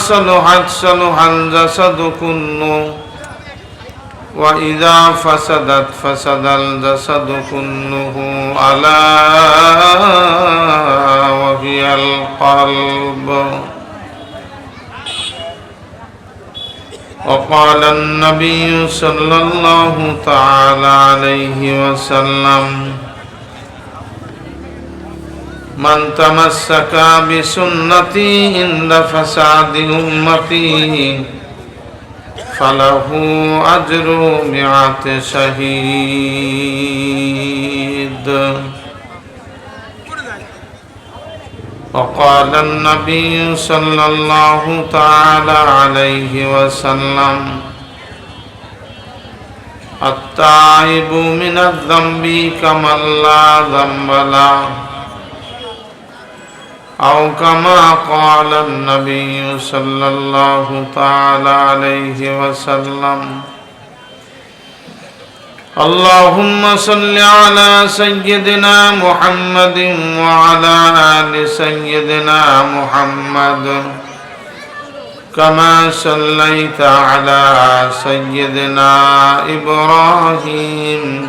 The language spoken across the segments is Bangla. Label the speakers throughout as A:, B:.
A: صلحت صلح الجسد كله وإذا فسدت فسد الجسد كله ألا وهي القلب وقال النبي صلى الله تعالى عليه وسلم من تمسك بسنتي عند فساد أمتي فله أجر مئة شهيد وقال النبي صلى الله تعالى عليه وسلم التائب من الذنب كمن لا ذنب له أو كما قال النبي صلى الله تعالى عليه وسلم اللهم صل على سيدنا محمد وعلى آل سيدنا محمد كما صليت على سيدنا إبراهيم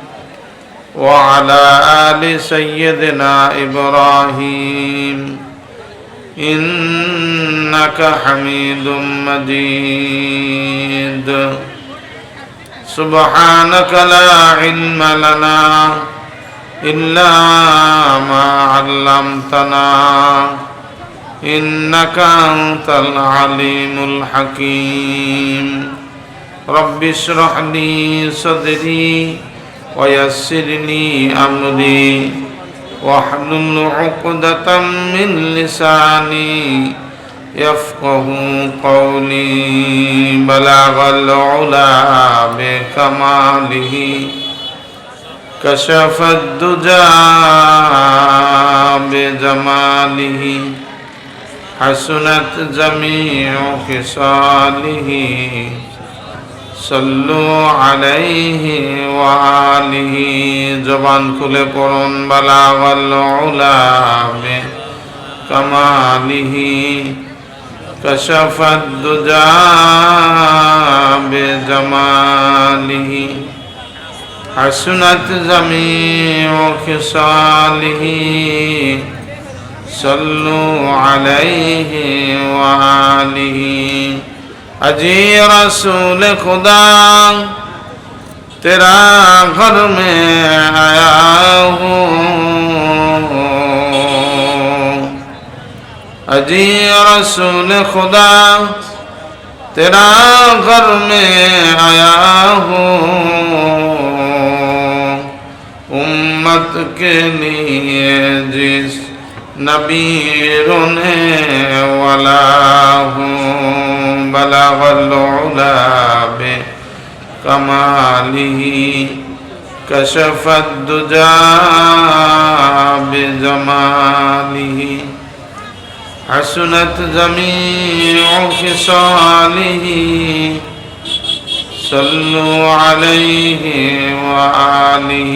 A: وعلى آل سيدنا إبراهيم إنك حميد مجيد سبحانك لا علم لنا إلا ما علمتنا إنك أنت العليم الحكيم رب اشرح لي صدري ويسر لي أمري واحلل عقدة من لساني يفقه قولي بلغ العلا بكماله كشف الدجى بجماله حسنت جميع خصاله সল্লু আলাইহি ওয়ালিহি জবান খুলে পড়ুন বালাগাল উলামে কামালিহি কশফত দুজা বেজমালিহি حسنت جميع خصاله صلوا عليه وآله अजी रसूल खुदा तेरा घर में आया हूँ अजी रसूल खुदा तेरा घर में आया हूँ उम्मत के लिए जिस नबी रोने वाला हूँ بلغ العلا بكماله كشف الدجى بجماله حسنت جميع خصاله صلوا عليه وآله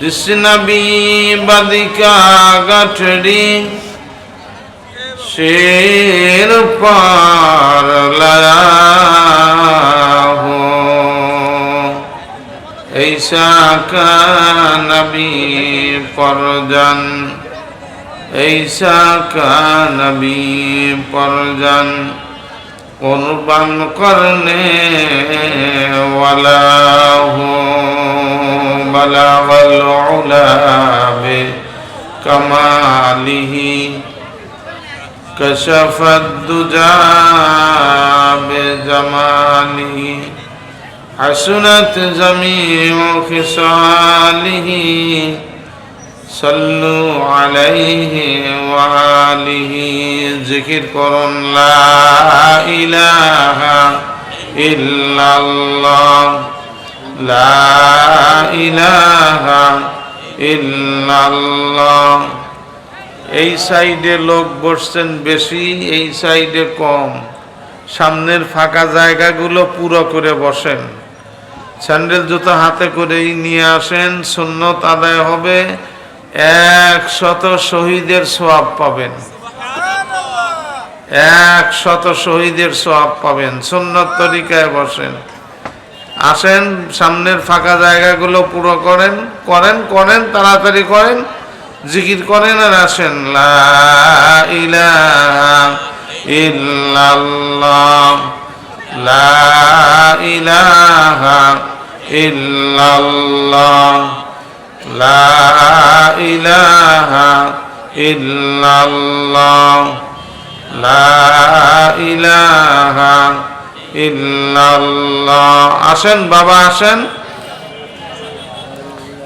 A: جس نبی بدکا گٹھڑی गठड़ी शेर पार लाया हो ऐसा का नबी परजन ऐसा का नबी परजन कुर्बान करने वाला हो बलावल उला कमालिही كشف الدجى بجماله حسنت جميع خصاله صلوا عليه وآله ذكر قرن لا إله إلا الله لا إله إلا الله এই সাইডে লোক বসছেন বেশি, এই সাইডে কম। সামনের ফাঁকা জায়গাগুলো পুরো করে বসেন। স্যান্ডেল জুতো হাতে করেই নিয়ে আসেন, সুন্নত আদায় হবে এক শত শহীদের সোয়াব পাবেন। এক শত শহীদের সোয়াব পাবেন, সুন্নত তরিকায় বসেন। আসেন, সামনের ফাঁকা জায়গাগুলো পুরো করেন করেন করেন, তাড়াতাড়ি করেন। জিকির করেন আর আসেন লা ইলাহা ইল্লাল্লাহ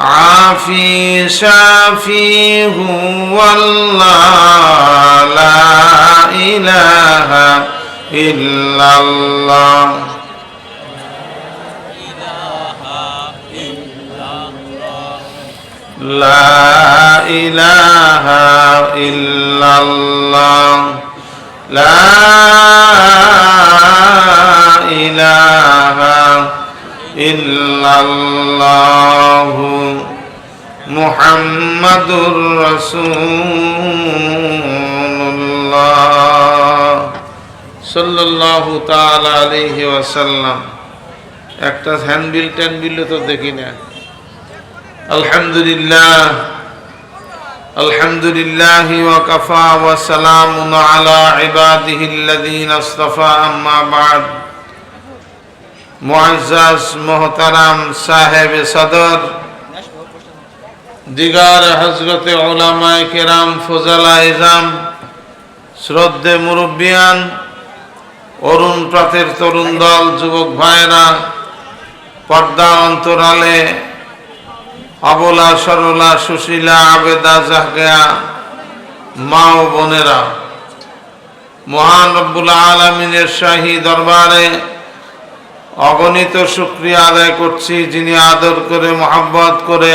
A: عافي شافي هو الله لا إله إلا الله لا إله إلا الله لا إله إلا الله মুহাম্মাদুর রাসূলুল্লাহ। সাল্লাল্লাহু তাআলা আলাইহি ওয়াসাল্লাম। একটা হ্যান্ডবিল ট্যান্ডবিলও তো দেখি না। আলহামদুলিল্লাহ আলহামদুলিল্লাহ ওয়াকাফা ওয়া সালামুন আলা ইবাদিহি আল্লাযীনা ইসতাফা আম্মা বা'দ। মুআজ্জাজ, মুহতারাম সাহেব সদর দিগার হজরতে ওলামায় কেরাম ফজলা ইজাম শ্রদ্ধে মুরব্বিয়ান, অরুণ প্রাতের তরুণ দল, যুবক ভাইরা পর্দা অন্তরালে অবলা সরলা, সুশীলা, আবেদা জাহগা মা ও বোনেরা, মহান রব্বুল আলমিনের শাহী দরবারে অগণিত শুক্রিয়া আদায় করছি যিনি আদর করে, মোহাব্বত করে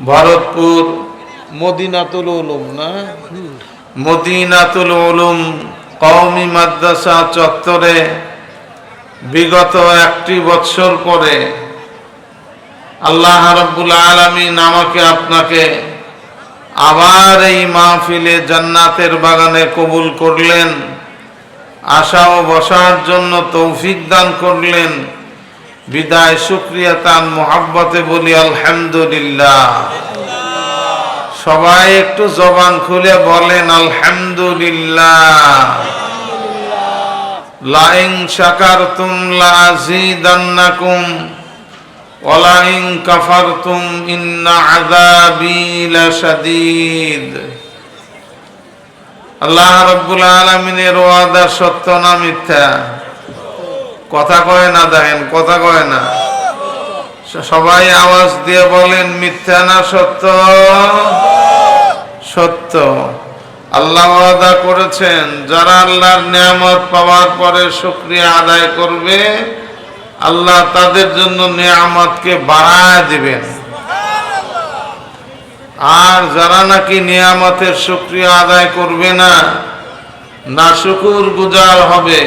A: ভরতপুর মদিনাতুল উলুম, না? মদিনাতুল উলুম কওমি মাদ্রাসা চত্বরে বিগত একটি বৎসর পরে আল্লাহ রব্বুল আলমিন আমাকে আপনাকে আবার এই মাহফিলে জান্নাতের বাগানে কবুল করলেন, আশা ও বসার জন্য তৌফিক দান করলেন। বিদায়, শুক্রিয়া তান মোহাব্বতে বলি, আলহামদুলিল্লাহ। সবাই একটু জবান খুলে বলেন, আলহামদুলিল্লাহ। লাইং শাকারতুম লাজিদান্নাকুম, ওয়ালাইন কাফারতুম, ইন্না আযাবি লাশাদীদ। আল্লাহ রাব্বুল আলামিনের ওয়াদা সত্য না মিথ্যা? কথা কয় না, দেখেন, কথা কয় না। সবাই আওয়াজ দিয়ে বলেন, মিথ্যা না সত্য? সত্য। আল্লাহ ওয়াদা করেছেন, যারা আল্লাহর নিয়ামত পাওয়ার পরে শুকরিয়া আদায় করবে, আল্লাহ তাদের জন্য নিয়ামতকে বাড়ায় দিবেন। আর যারা নাকি নিয়ামতের শুক্রিয়া আদায় করবে না না শুকুর গুজার হবে।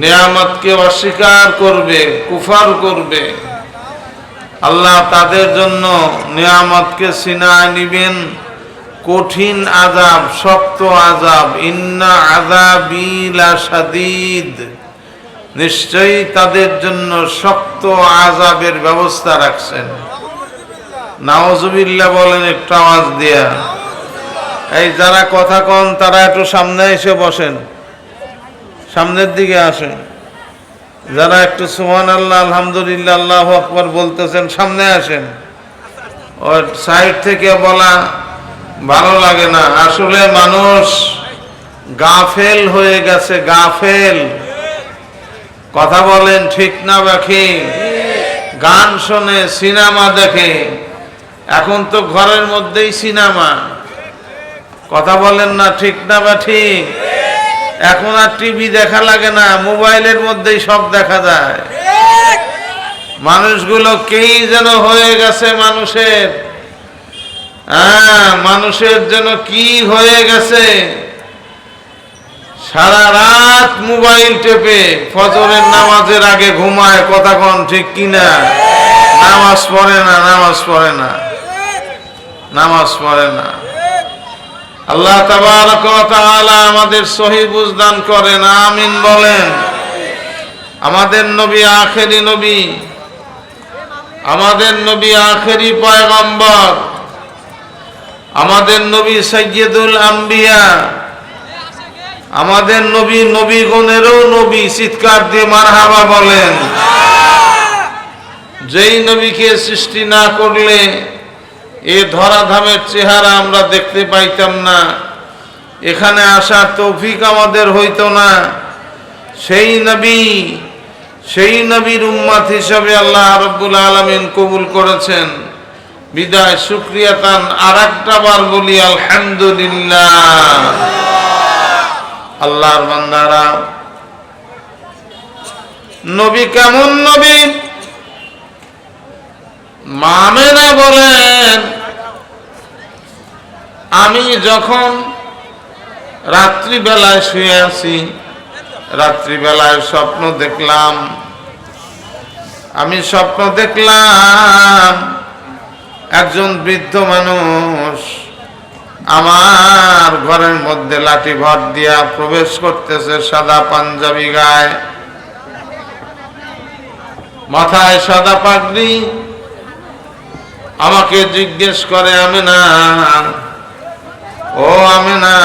A: নিয়ামতকে অস্বীকার করবে, কুফার করবে। আল্লাহ তাদের জন্য নিয়ামতকে সিনায় নিবেন। কঠিন আজাব শক্ত আজাব ইন্না আজাবিলা সাদিদ নিশ্চয়ই তাদের জন্য শক্ত আজাবের ব্যবস্থা রাখছেন। নাওজুবিল্লা বলেন, একটু আওয়াজ দিয়া। এই যারা কথা কন, তারা একটু সামনে এসে বসেন। সামনের দিকে আসেন। যারা একটু সুহান আল্লাহ আলহামদুলিল্লাহ, আল্লাহ আকবর বলতেছেন, সামনে আসেন। ওর সাইড থেকে বলা ভালো লাগে না। আসলে মানুষ গাফেল হয়ে গেছে, গাফেল। কথা বলেন ঠিক না বাকি গান শোনে, সিনেমা দেখে। এখন তো ঘরের মধ্যেই সিনেমা। কথা বলেন না ঠিক না বা ঠিক? এখন আর টিভি দেখা লাগে না মোবাইলের মধ্যেই সব দেখা যায়। মানুষগুলো কেই যেন হয়ে গেছে মানুষের। হ্যাঁ মানুষের যেন কি হয়ে গেছে। সারা রাত মোবাইল টেপে ফজরের নামাজের আগে ঘুমায় কথা কন ঠিক কিনা? নামাজ পড়ে না নামাজ পড়ে না। নামাজ পড়ে না। আল্লাহ আমাদের সহি বুঝদান করেন, আমিন বলেন। আমাদের নবী আখেরি নবী, আমাদের নবী আখেরি পয়গম্বর, আমাদের নবী সৈয়দুল আম্বিয়া, আমাদের নবী নবীগণেরও নবী চিৎকার দিয়ে মারহাবা বলেন। যেই নবীকে সৃষ্টি না করলে এ ধরাধামের চেহারা আমরা দেখতে পাইতাম না। এখানে আসার তৌফিক আমাদের হইতো না। সেই নবী, সেই নবীর উম্মাত হিসাবে আল্লাহ রব্বুল আলমিন কবুল করেছেন। বিদায়, শুক্রিয়া তান আর একটা বার বলি, আলহামদুলিল্লাহ। আল্লাহর বান্দারা, নবী কেমন নবী? মামেনা বলেন আমি যখন রাত্রিবেলায় শুয়ে আছি, রাত্রিবেলায় স্বপ্ন দেখলাম, আমি স্বপ্ন দেখলাম, একজন বৃদ্ধ মানুষ আমার ঘরের মধ্যে লাঠি ভর দিয়া প্রবেশ করতেছে সাদা পাঞ্জাবি গায়ে। মাথায় সাদা পাগড়ি। আমাকে জিজ্ঞেস করে আমি না ও আমি না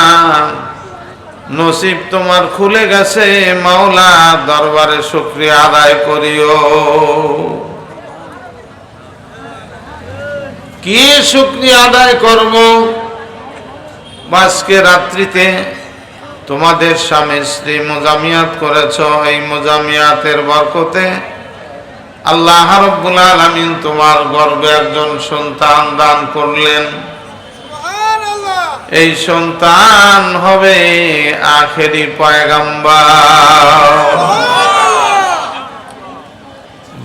A: নসিব তোমার খুলে গেছে, মাওলা দরবারে শুক্রিয়া আদায় করিও। কি শুক্রিয়া আদায় করব? আজকে রাত্রিতে তোমাদের স্বামী স্ত্রী মোজামিয়াত করেছ, এই মোজামিয়াতের বরকতে আল্লাহ রব্বুল আলামিন তোমার গর্বে একজন সন্তান দান করলেন। এই সন্তান হবে আখেরি পয়গাম্বার।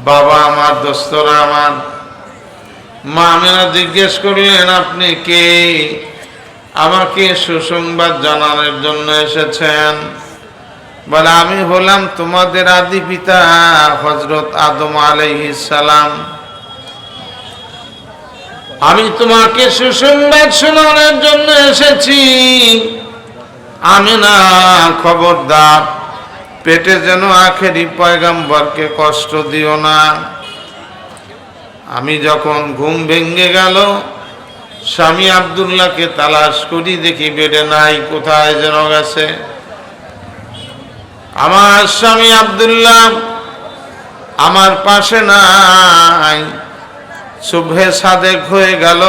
A: বাবা আমার, দোস্তরা আমার, মা আমেনা জিজ্ঞেস করলেন, আপনি কে? আমাকে সুসংবাদ জানানোর জন্য এসেছেন। বলে, আমি হলাম তোমাদের আদি পিতা হজরত আদম আলাইহিস সালাম। আমি তোমাকে সুসংবাদ শোনানোর জন্য এসেছি। আমি না খবরদার, পেটে যেন আখেরি পয়গাম্বরকে কষ্ট দিও না। আমি যখন ঘুম ভেঙে গেল, স্বামী আবদুল্লাহকে তালাশ করি, দেখি বেডে নাই, কোথায় যেন গেছে। আমার স্বামী আবদুল্লাহ আমার পাশে নাই। শুভে সাদেক হয়ে গেল।